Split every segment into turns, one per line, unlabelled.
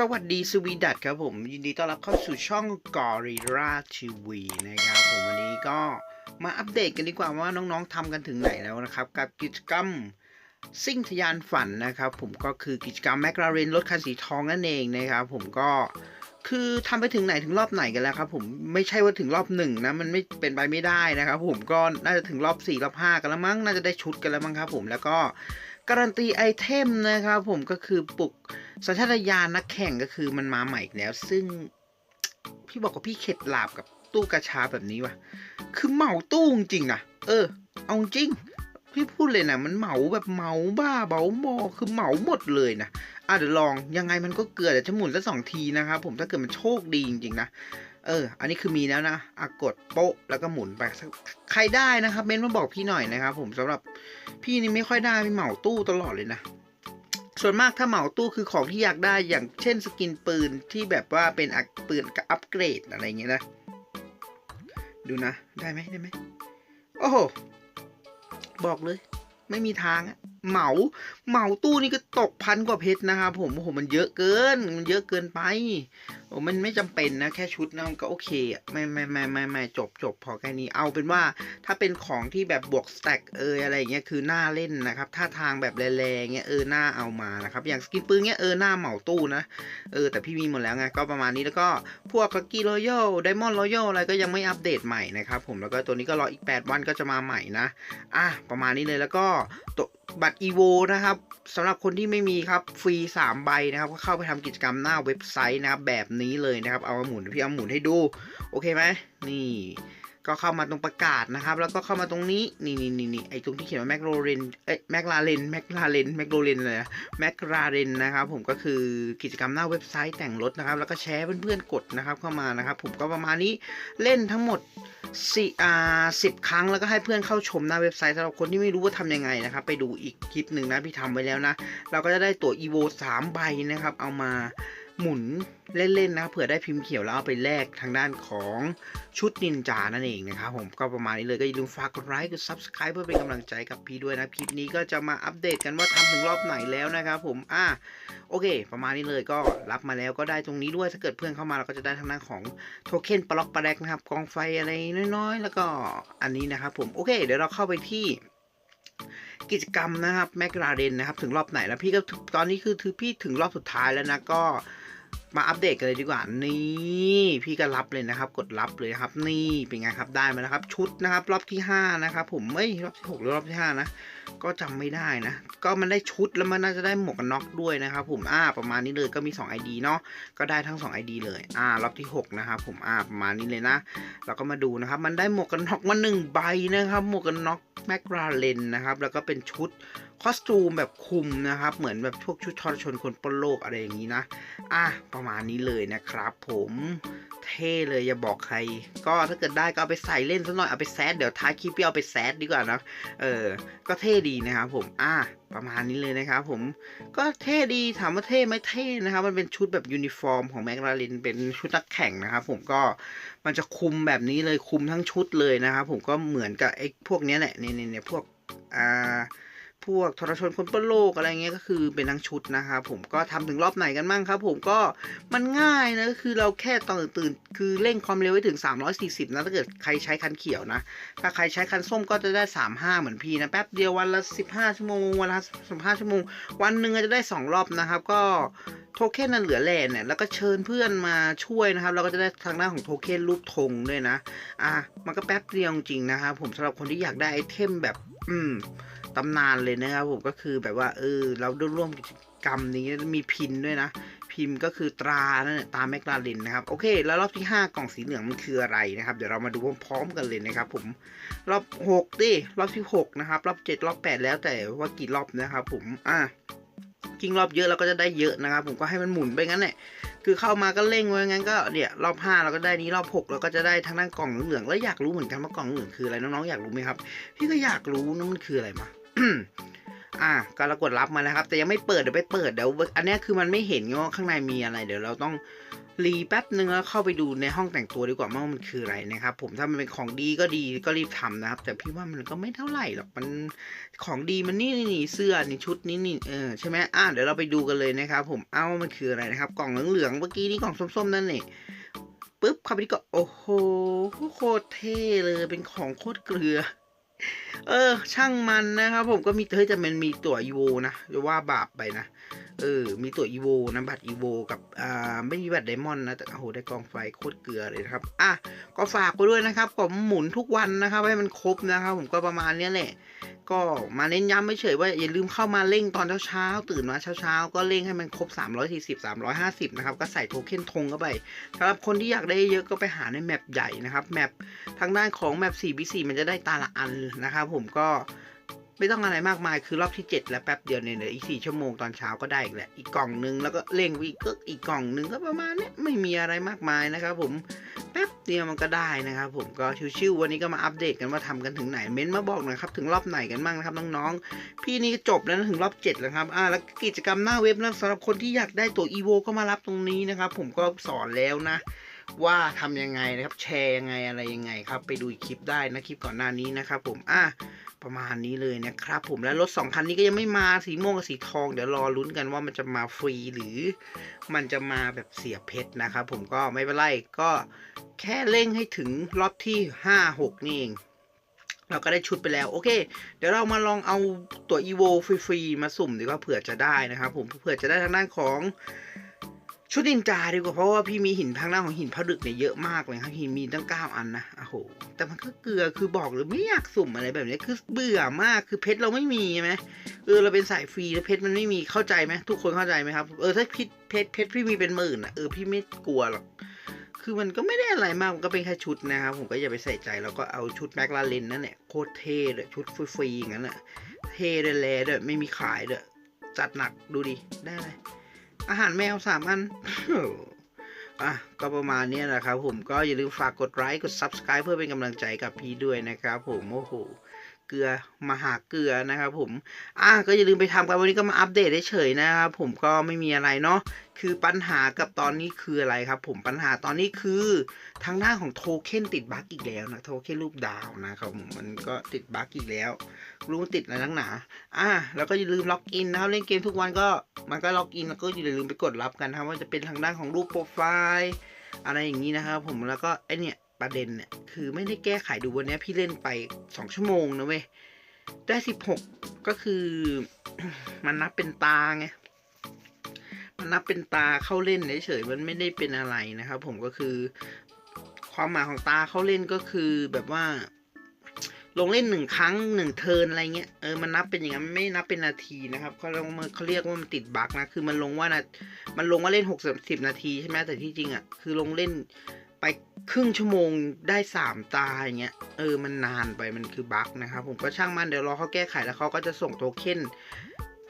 สวัสดีสวีดัตครับผมยินดีต้อนรับเข้าสู่ช่อง Gorilla TV นะครับผมวันนี้ก็มาอัปเดตกันดีกว่าว่าน้องๆทำกันถึงไหนแล้วนะครับ กับกิจกรรมซิ่งทะยานฝันนะครับ ผมก็คือกิจกรรมแมคลาเรนรถคันสีทองนั่นเองนะครับผมก็คือทำไปถึงไหนถึงรอบไหนกันแล้วครับผมไม่ใช่ว่าถึงรอบหนึ่งนะมันไม่เป็นไปไม่ได้นะครับผมก็น่าจะถึงรอบสี่รอบห้ากันแล้วมั้งน่าจะได้ชุดกันแล้วมั้งครับผมแล้วก็ การันตีไอเทมนะครับผมก็คือปลุกสัญชาตญาณนักแข่งก็คือมันมาใหม่อีกแล้ว ซึ่งพี่บอกว่าพี่เข็ดหลาบกับตู้กระชาแบบนี้วะคือเหมาตู้จริงนะเออ เอาจริง พี่พูดเลยนะมันเหมาแบบเหมาบ้าเบาหมอคือเหมาหมดเลยนะอะเดี๋ยวลองยังไงมันก็เกลือเดี๋ยวจะหมุนสักสองทีนะครับผมถ้าเกิดมันโชคดีจริงๆนะเออ อันนี้คือมีแล้วนะอะกดโป๊ะแล้วก็หมุนไป ใครได้นะครับเม้นมาบอกพี่หน่อยนะครับผมสำหรับ พี่นี่ไม่ค่อยได้พี่เหมาตู้ตลอดเลยนะ ส่วนมากถ้าเหมาตู้คือของที่อยากได้อย่างเช่นสกินปืนที่แบบว่าเป็นปืนกับอัปเกรดอะไรเงี้ยนะ ดูนะ ได้ไหมได้ไหมโอ้โห บอกเลย ไม่มีทางอะ เหมาเหมาตู้นี่ก็ตกพันกว่าเพชรนะครับผมโอ้โหมันเยอะเกิน มันเยอะเกินไปโอ้มันไม่จำเป็นนะแค่ชุดนะมันก็โอเคอะไม่ไม่ไม่ไม่ไม่จบจบพอแค่นี้เอาเป็นว่าถ้าเป็นของที่แบบบวกสแต็กเอออะไรเงี้ยคือหน้าเล่นนะครับท่าทางแบบแรงๆเงี้ยเออหน้าเอามานะครับอย่างสกินปืนเงี้ยเออหน้าเหมาตู้นะเออแต่พี่มีหมดแล้วไงก็ประมาณนี้แล้วก็พวกลักกี้รอยัลไดมอนด์รอยัลอะไรก็ยังไม่อัปเดตใหม่นะครับผมแล้วก็ตัวนี้ก็รออีก 8 วันก็จะมาใหม่นะอะประมาณนี้เลยแล้วก็ตัว บัตร EVO นะครับสำหรับคนที่ไม่มีครับฟรี 3 ใบนะครับ ก็เข้าไปทำกิจกรรมหน้าเว็บไซต์นะครับ แบบนี้เลยนะครับ เอามาหมุนพี่เอาหมุนให้ดู โอเคไหมนี่ ก็เข้ามาตรงประกาศนะครับ แล้วก็เข้ามาตรงนี้นี่นี่นี่นี่ไอตรงที่เขียนว่าแมคโรเรนเอ้ยแมคลาเรนแมคลาเรนแมคโรเรนเลยแมคลาเรนนะครับผมก็คือกิจกรรมหน้าเว็บไซต์แต่งรถนะครับ แล้วก็แชร์เพื่อนๆกดนะครับเข้ามานะครับ ผมก็ประมาณนี้เล่นทั้งหมดสี่อ่าสิบครั้งแล้วก็ให้เพื่อนเข้าชมหน้าเว็บไซต์สำหรับคนที่ไม่รู้ว่าทำยังไงนะครับ ไปดูอีกคลิปหนึ่งนะพี่ทำไว้แล้วนะ เราก็จะได้ตั๋ว EVO 3ใบนะครับ เอามา หมุนเล่นๆนะเผื่อได้พิมพ์เขียวแล้วเอาไปแลกทางด้านของชุดนินจานั่นเองนะครับผมก็ประมาณนี้เลยก็อย่าลืมฝากกดไลค์กด Subscribe เพื่อเป็นกำลังใจกับพี่ด้วยนะคลิปนี้ก็จะมาอัปเดตกันว่าทำถึงรอบไหนแล้วนะครับผมอะโอเค ประมาณนี้เลยก็รับมาแล้วก็ได้ตรงนี้ด้วยถ้าเกิดเพื่อนเข้ามาเราก็จะได้ทางด้านของโทเค็นปล็อกปลาแดกนะครับกองไฟอะไรน้อยๆ แล้วก็อันนี้นะครับผมโอเค เดี๋ยวเราเข้าไปที่กิจกรรมนะครับแมกราเรนนะครับถึงรอบไหนแล้วพี่ก็ตอนนี้คือถือพี่ถึงรอบสุดท้ายแล้วนะก็ มาอัปเดตกันเลยดีกว่า นี่พี่ก็รับเลยนะครับ กดรับเลยนะครับ นี่เป็นไงครับได้มาแล้วครับ ชุดนะครับ รอบที่ห้านะครับ ผมไม่รอบที่หกหรือรอบที่ห้านะ ก็จำไม่ได้นะ ก็มันได้ชุดแล้วมันน่าจะได้หมวกกันน็อกด้วยนะครับ ผมอ่าประมาณนี้เลยก็มี 2 ID เนาะก็ได้ทั้ง 2 ID เลย อ่ารอบที่ 6 นะครับ ผมอ่าประมาณนี้เลยนะเราก็มาดูนะครับ มันได้หมวกกันน็อกมาหนึ่งใบนะครับ หมวกกันน็อกแมกราเลนนะครับ แล้วก็เป็นชุด คอสตูมแบบคุมนะครับ เหมือนแบบพวกชุดทรชนคนปนโลกอะไรอย่างนี้นะ อะประมาณนี้เลยนะครับ ผมเท่เลยอย่าบอกใคร ก็ถ้าเกิดได้ก็เอาไปใส่เล่นสักหน่อยเอาไปแซดเดี๋ยวท้ายคลิปพี่เอาไปแซดดีกว่านะเออ ก็เท่ดีนะครับผมอะประมาณนี้เลยนะครับผมก็เท่ดีถามว่าเท่ไหมเท่นะครับ มันเป็นชุดแบบยูนิฟอร์มของแมกลาเรนเป็นชุดนักแข่งนะครับ ผมก็มันจะคุมแบบนี้เลยคุมทั้งชุดเลยนะครับ ผมก็เหมือนกับไอ้พวกนี้แหละเนี่ยเนี่ยพวกอ่า พวกทรชนคนปล้นโลกอะไรเงี้ยก็คือเป็นทั้งชุดนะครับผมก็ทำถึงรอบไหนกันบ้างครับ ผมก็มันง่ายนะคือเราแค่ตอนตื่นคือเร่งความเร็วไว้ถึง 340 นะถ้าเกิดใครใช้คันเขียวนะ ถ้าใครใช้คันส้มก็จะได้ 35 เหมือนพี่นะแป๊บเดียววันละ 15 ชั่วโมงวันละ15 ชั่วโมง วันหนึ่งจะได้ 2 รอบนะครับ ก็โทเค็นนั้นเหลือแลนเนี่ยแล้วก็เชิญเพื่อนมาช่วยนะครับเราก็จะได้ทางด้านของโทเค็นรูปธงด้วยนะ อะมันก็แป๊บเดียวจริงนะครับผมสำหรับคนที่อยากได้ไอเทมแบบ อืม ตำนานเลยนะครับผมก็คือแบบว่าเออเราได้ร่วมกิจกรรมนี้มีพินด้วยนะพิมพ์ก็คือตรานั่นแหละตาแมกลาเรนนะครับโอเค แล้วรอบที่ 5 กล่องสีเหลืองมันคืออะไรนะครับ เดี๋ยวเรามาดูพร้อมๆกันเลยนะครับ ผมรอบ6ดิรอบที่6นะครับรอบ 7 รอบ 8 แล้วแต่ว่ากี่รอบนะครับ ผมอะจริงรอบเยอะเราก็จะได้เยอะนะครับ ผมก็ให้มันหมุนไปงั้นแหละคือเข้ามาก็เร่งไว้งั้นก็เนี่ยรอบ 5 เราก็ได้นี้รอบ 6 เราก็จะได้ทางด้านกล่องเหลืองแล้วอยากรู้เหมือนกันว่ากล่องเหลืองคืออะไรน้องๆอยากรู้ไหมครับ พี่ก็อยากรู้นะมันคืออะไรมา อะก็เรากดรับมาแล้วครับ แต่ยังไม่เปิดเดี๋ยวไปเปิดเดี๋ยวอันนี้คือมันไม่เห็นไงว่าข้างในมีอะไร เดี๋ยวเราต้องรีแป๊บนึงแล้วเข้าไปดูในห้องแต่งตัวดีกว่าว่ามันคืออะไรนะครับ ผมถ้ามันเป็นของดีก็ดีก็รีบทำนะครับ แต่พี่ว่ามันก็ไม่เท่าไหร่หรอกมันของดีมันนี่นี่เสื้อนี่ชุดนี้นี่เออใช่ไหมอะเดี๋ยวเราไปดูกันเลยนะครับ ผมเอ้าว่ามันคืออะไรนะครับ กล่องเหลืองๆเมื่อกี้นี่กล่องส้มๆนั่นนี่ปุ๊บเข้าไปที่ก็โอ้โหโคตรเท่เลยเป็นของโคตรเกลือ เออ ช่างมันนะครับผมก็มีเฮ้ยแต่มันมีตัวอีโวนะจะว่าบาปไปนะ เออ มีตัวอีโวนะบัตรอีโวกับอ่าไม่มีบัตรไดมอนด์นะแต่โอ้โหได้กองไฟโคตรเกลือเลยนะครับอะก็ฝากไปด้วยนะครับผมหมุนทุกวันนะครับ ให้มันครบนะครับ ผมก็ประมาณเนี้ยแหละก็มาเน้นย้ำไม่เฉยว่าอย่าลืมเข้ามาเร่งตอนเช้าๆตื่นมาเช้าๆ ก็เร่งให้มันครบ 340 350 นะครับ ก็ใส่โทเค็นทงเข้าไปสำหรับคนที่อยากได้เยอะก็ไปหาในแมปใหญ่นะครับแมปทางด้านของแมป4 b 4มันจะได้ตาละอันนะครับผมก็ไม่ต้องอะไรมากมายคือรอบที่ 7 แล้วแป๊บเดียวเนี่ยเหลืออีก4ชั่วโมงตอนเช้าก็ได้อีกแหละอีกกล่องนึงแล้วก็เร่งไปอีกก็อีกกล่องนึงก็ประมาณนี้ไม่มีอะไรมากมายนะครับ ผมแป๊บเดียวมันก็ได้นะครับ ผมก็ชิวๆวันนี้ก็มาอัปเดตกันว่าทำกันถึงไหนเม้นมาบอกหน่อยครับถึงรอบไหนกันบ้างนะครับน้องๆพี่นี่จบแล้วถึงรอบ 7 แล้วครับอ่าแล้วกิจกรรมหน้าเว็บนะสำหรับคนที่อยากได้ตัว EVO ก็มารับตรงนี้นะครับ ผมก็สอนแล้วนะ ว่าทำยังไงนะครับแชร์ยังไงอะไรยังไงครับ ไปดูอีคลิปได้นะคลิปก่อนหน้านี้นะครับผมอะประมาณนี้เลยนะครับผมและรถสองคันนี้ก็ยังไม่มาสีม่วงกับสีทอง เดี๋ยวรอลุ้นกันว่ามันจะมาฟรีหรือ มันจะมาแบบเสียเพชรนะครับผมก็ไม่เป็นไรก็แค่เร่งให้ถึงรอบที่ 5 6 นี่เองเราก็ได้ชุดไปแล้วโอเค เดี๋ยวเรามาลองเอาตัว EVO ฟรีๆมาสุ่มดีกว่าเผื่อจะได้นะครับผมเผื่อจะได้ทางด้านของ ชุดนินจาดีกว่าเพราะว่าพี่มีหินทางด้านของหินผลึกเนี่ยเยอะมากเลยครับหินมีตั้ง9อันนะโอ้โหแต่มันก็เกลือคือบอกเลยไม่อยากสุ่มอะไรแบบนี้คือเบื่อมากคือเพชรเราไม่มีใช่ไหมเออเราเป็นสายฟรีแล้วเพชรมันไม่มีเข้าใจไหมทุกคนเข้าใจไหมครับเออถ้าเพชรเพชรเพชรพี่มีเป็นหมื่นอะเออพี่ไม่กลัวหรอกคือมันก็ไม่ได้อะไรมากมันก็เป็นแค่ชุดนะครับผมก็อย่าไปใส่ใจแล้วก็เอาชุดแม็กลาเรนนั่นแหละโคตรเท่เลยชุดฟรีๆอย่างนั้นอะเท่เลยแลด้วยไม่มีขายด้วยจัดหนักดูดิได้เลย อาหารแมวสามอันอะก็ประมาณนี้นะครับผมก็อย่าลืมฝากกดไลค์กด subscribe เพื่อเป็นกำลังใจกับพี่ด้วยนะครับผมโอ้โห เกลือมาหาเกลือนะครับผมอะก็อย่าลืมไปทำกันวันนี้ก็มาอัปเดตเฉยๆนะครับผมก็ไม่มีอะไรเนาะคือปัญหากับตอนนี้คืออะไรครับ ผมปัญหาตอนนี้คือทางด้านของโทเค็นติดบั๊กอีกแล้วนะโทเค็นรูปดาวนะครับผมมันก็ติดบั๊กอีกแล้วรู้ว่าติดอะไรนักหนาอะแล้วก็อย่าลืมล็อกอินนะครับเล่นเกมทุกวันก็มันก็ล็อกอินแล้วก็อย่าลืมไปกดรับกันนะครับว่าจะเป็นทางด้านของรูปโปรไฟล์อะไรอย่างนี้นะครับผมแล้วก็ไอเนี่ย ประเด็นเนี่ยคือไม่ได้แก้ไขดูวันนี้พี่เล่นไป 2 ชั่วโมงนะเว้ย ได้ 16 ก็คือมันนับเป็นตาไง มันนับเป็นตาเข้าเล่นเฉยๆมันไม่ได้เป็นอะไรนะครับ ผมก็คือ ความหมายของตาเข้าเล่นก็คือแบบว่า ลงเล่นหนึ่งครั้งหนึ่งเทินอะไรเงี้ยเออมันนับเป็นอย่างนั้นไม่นับเป็นนาทีนะครับเขาเรียกว่ามันเขาเรียกว่ามันติดบั๊กนะคือมันลงว่านะมันลงว่าเล่นหกสิบนาทีใช่ไหมแต่ที่จริงอะคือลงเล่น ไปครึ่งชั่วโมงได้สามตาอย่างเงี้ยเออมันนานไปมันคือบั๊กนะครับผมก็ช่างมันเดี๋ยวรอเขาแก้ไขแล้วเขาก็จะส่งโทเค็น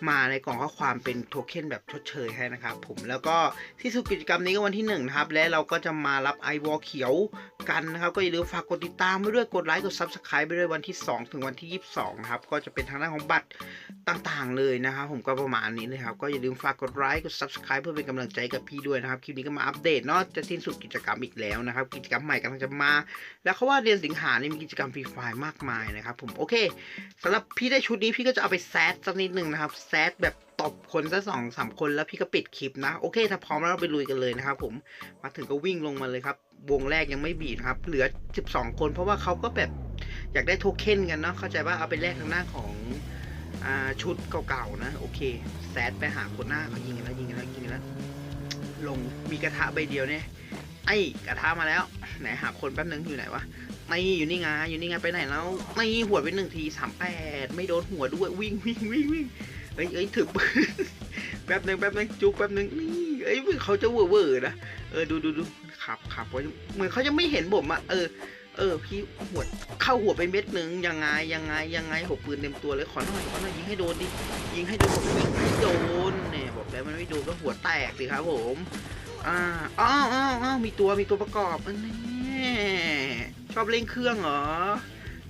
มาในกล่องข้อความเป็นโทเค็นแบบชดเชยให้นะครับผมแล้วก็ที่สุดกิจกรรมนี้ก็วันที่1นะครับและเราก็จะมารับไอวอลเขียวกันนะครับ ก็อย่าลืมฝากกดติดตามไปด้วยกดไลค์กด Subscribe ไปด้วยวันที่ 2 ถึงวันที่ 22นะครับก็จะเป็นทางด้านของบัตรต่างๆ เลยนะครับผมก็ประมาณนี้เลยครับก็อย่าลืมฝากกดไลค์กด Subscribe เพื่อเป็นกำลังใจกับพี่ด้วยนะครับคลิปนี้ก็มาอัปเดตเนาะจะสิ้นสุดกิจกรรมอีกแล้วนะครับกิจกรรมใหม่กำลังจะมา แล้วเขาว่าเดือนสิงหาเนี่ยมีกิจกรรมฟรีไฟล์มากมายนะครับผมโอเคสำหรับพี่ได้ชุดนี้พี่ก็จะเอาไปแซดสักนิดนึงนะครับแซดแบบตบคนสักสองสามคนแล้วพี่ก็ปิดคลิปนะ โอเค ถ้าพร้อมแล้วเราไปลุยกันเลยนะครับผมมาถึงก็วิ่งลงมาเลยครับ วงแรกยังไม่บีบครับ เหลือ 12 คนเพราะว่าเขาก็แบบอยากได้โทเค็นกันเนาะเข้าใจว่าเอาไปแลกทางหน้าของอชุดเก่าๆนะ โอเค แซดไปหาคนหน้าเขายิงกันแล้วยิงกันแล้วยิงกันแล้วลงมีกระทะใบเดียวเนี่ยไอ้กระทะมาแล้วไหนหาคนแป๊บนึงอยู่ไหนวะไม่อยู่นี่ไงอยู่นี่ไงไปไหนแล้วไม่หัวไปหนึ่งทีสามแปดไม่โดนหัวด้วยวิ่งวิ่งวิ่งวิ่ง เอ้ยเอ้ยถือปืนแป๊บนึงแป๊บนึงจุกแป๊บนึงนี่เอ้ยเขาจะเวอร์เวอร์นะเออดูดูดูขับขับไว้เหมือนเขาจะไม่เห็นผมอะเออ เออพี่หัวเข้าหัวไปเม็ดหนึ่งยังไงยังไงยังไงหัวปืนเต็มตัวเลยขอหน่อยขอหน่อยยิงให้โดนดิยิงให้โดนผมยิงให้โดนเนี่ยบอกแล้วมันไม่โดนก็หัวแตกสิครับผมอ่าอ้าวอ้าวอ้าวมีตัวมีตัวประกอบอันนี้ชอบเล่นเครื่องเหรอ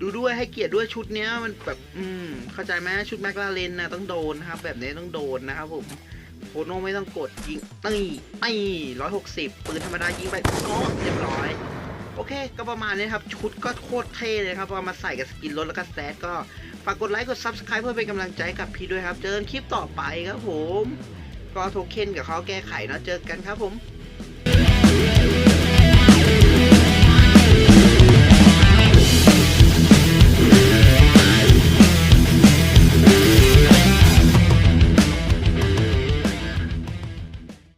ดูด้วยให้เกียรติด้วยชุดเนี้ยมันแบบอืมเข้าใจไหมชุดแมคลาเรนนะต้องโดนนะครับ แบบนี้ต้องโดนนะครับผมโคโนไม่ต้องกดยิงตีไอ้ร้อยหกสิบปืนธรรมดายิงไปโอ้เรียบร้อย โอเค ก็ประมาณนี้ครับ ชุดก็โคตรเท่เลยครับเอามาใส่กับสกินรถแล้วก็แซดก็ฝากกดไลค์กด Subscribe เพื่อเป็นกำลังใจกับพี่ด้วยครับ เจอกันคลิปต่อไปครับผม ก็โทเค็นกับเขาแก้ไขเนาะเจอกันครับผม